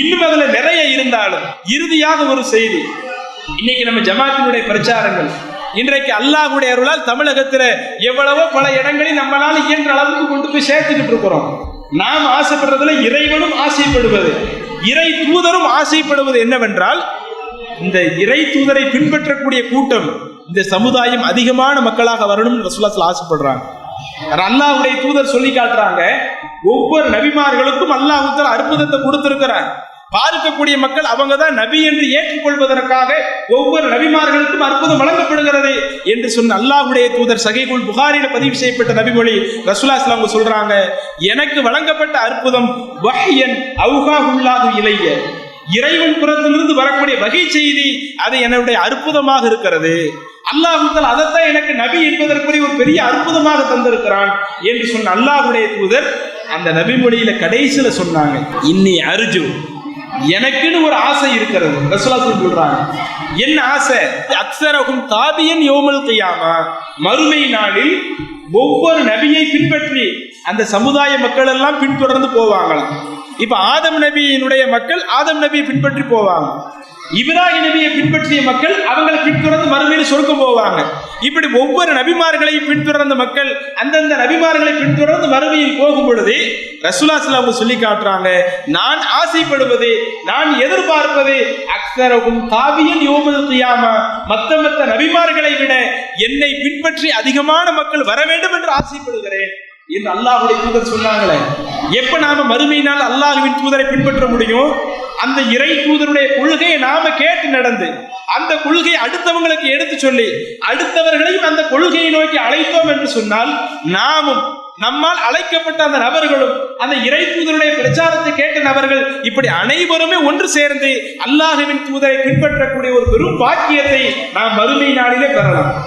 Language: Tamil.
இன்னும் அதுல நிறைய இருந்தாலும் இறுதியாக ஒரு செய்தி. இன்னைக்கு நம்ம ஜமாத்தினுடைய பிரச்சாரங்கள். இன்றைக்கு அல்லாஹுடைய அருளால் தமிழகத்துல எவ்வளவோ பல இடங்களில் நம்மளால இயன்ற அளவுக்கு கொண்டு போய் சேர்த்துக்கிட்டு இருக்கிறோம். நாம் ஆசைப்படுறதுல இறைவனும் ஆசைப்படுவது. இறை தூதரும் ஆசைப்படுவது என்னவென்றால் இந்த இறை தூதரை பின்பற்றக்கூடிய கூட்டம் இந்த சமுதாயம் அதிகமான மக்களாக வரணும்னு ரசூலுல்லாஹ் ஆசைப்படுறாங்க. அல்லாஹுடைய தூதர் சொல்லி காட்டுறாங்க ஒவ்வொரு நபிமார்களுக்கும் அல்லாஹ் அற்புதத்தை கொடுத்திருக்கிறார். பார்க்கக்கூடிய மக்கள் அவங்க தான் நபி என்று ஏற்றுக்கொள்வதற்காக ஒவ்வொரு நபிமார்களுக்கும் அற்புதம் வழங்கப்படுகிறது என்று சொன்ன அல்லாஹ்வுடைய தூதர் சகைகுல் புகாரில பதிவு செய்யப்பட்ட நபிமொழி ரசூலா அவங்க சொல்றாங்க எனக்கு வழங்கப்பட்ட அற்புதம் வஹ்யன் அவுகாஹுல்லாஹு இளைய இறைவன் புறத்திலிருந்து வரக்கூடிய வகை செய்தி அது என்னுடைய அற்புதமாக இருக்கிறது. அல்லாஹுத்தல் அதைத்தான் எனக்கு நபி என்பதற்குரிய ஒரு பெரிய அற்புதமாக தந்திருக்கிறான் என்று சொன்ன அல்லாஹுடைய தூதர் அந்த நபிமொழியில கடைசியில சொன்னாங்க இன்னி அர்ஜுன் எனக்குன்னு ஒரு ஆசை இருக்கிறது. ரசுலா சொல்றாங்க. என்ன ஆசை? அக்ஸரகும் தாபியன் யோமல் கையாமா? மறுமை நாளில் ஒவ்வொரு நபியை பின்பற்றி அந்த சமுதாய மக்கள் எல்லாம் பின்தொடர்ந்து போவாங்களாம். இப்ப ஆதம் நபியினுடைய மக்கள் ஆதம் நபியை பின்பற்றி போவாங்க. இப்ராஹிம் நபியை பின்பற்றிய மக்கள் அவங்களை பின்தொடர்ந்து மறுமையில் சொருக்கம் போவாங்க. இப்படி ஒவ்வொரு நபிமார்களையும் பின்தொடர்ந்த மக்கள் அந்தந்த நபிமார்களை பின்தொடர்ந்து மறுமையில் போகும் பொழுது ரசூலாஸ்ல அவங்க சொல்லி காட்டுறாங்க நான் ஆசைப்படுவது நான் எதிர்பார்ப்பது அக்தரகும் காவியன் யோமது கியாமா. மத்த மத்த நபிமார்களை விட என்னை பின்பற்றி அதிகமான மக்கள் வர வேண்டும் என்று ஆசைப்படுகிறேன். என்று அல்லாஹ்வுடைய தூதர் சொன்னாங்களே எப்ப நாம மறுமையினால் அல்லாஹுவின் தூதரை பின்பற்ற முடியும்? அந்த இறை தூதருடைய கொள்கையை நாம கேட்டு நடந்து அந்த கொள்கையை அடுத்தவங்களுக்கு எடுத்து சொல்லி அடுத்தவர்களையும் அந்த கொள்கையை நோக்கி அழைத்தோம் என்று சொன்னால் நாமும் நம்மால் அழைக்கப்பட்ட அந்த நபர்களும் அந்த இறை தூதருடைய பிரச்சாரத்தை கேட்ட நபர்கள் இப்படி அனைவருமே ஒன்று சேர்ந்து அல்லாஹுவின் தூதரை பின்பற்றக்கூடிய ஒரு பெரும் பாக்கியத்தை நாம் வறுமை நாளிலே பெறலாம்.